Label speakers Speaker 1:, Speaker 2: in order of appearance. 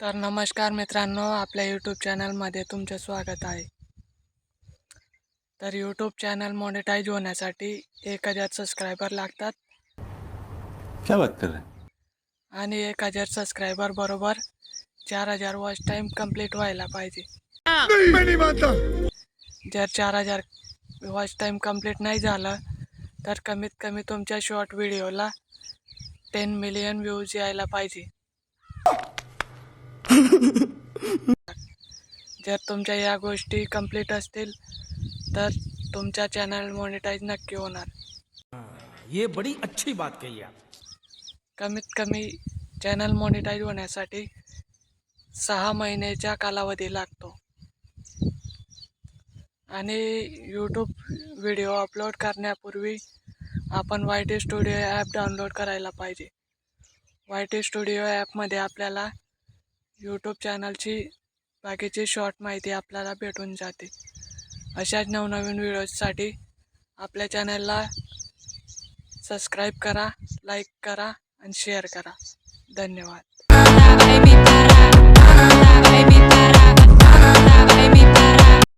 Speaker 1: तर नमस्कार मित्रांनो आपल्या यूट्यूब चॅनलमध्ये तुमचं स्वागत आहे. तर यूट्यूब चॅनल मॉनिटाईज होण्यासाठी एक हजार सबस्क्रायबर लागतात.
Speaker 2: क्या बात कर रहे
Speaker 1: आणि एक हजार सबस्क्रायबर बरोबर चार हजार वॉच टाईम कंप्लीट व्हायला पाहिजे. जर चार हजार वॉच टाईम कंप्लीट नाही झालं तर कमीत कमी तुमच्या शॉर्ट व्हिडिओला टेन मिलियन व्ह्यूज यायला पाहिजे. जर तुमच्या या गोष्टी कंप्लीट असतील तर तुमचा चॅनल मॉनिटाईज नक्की होणार.
Speaker 3: ये बड़ी अच्छी बात कही आप।
Speaker 1: कमीत कमी चॅनल मॉनिटाईज होण्यासाठी सहा महिन्याचा कालावधी लागतो. आणि यूट्यूब व्हिडिओ अपलोड करण्यापूर्वी आपण Y T studio app download करायला पाहिजे. वाय टी स्टुडिओ ॲपमध्ये आपल्याला यूट्यूब चॅनलची बाकीची शॉर्ट माहिती आपल्याला भेटून जाते. अशाच नवनवीन व्हिडिओजसाठी आपल्या चॅनलला सबस्क्राईब करा लाईक करा आणि शेअर करा. धन्यवाद.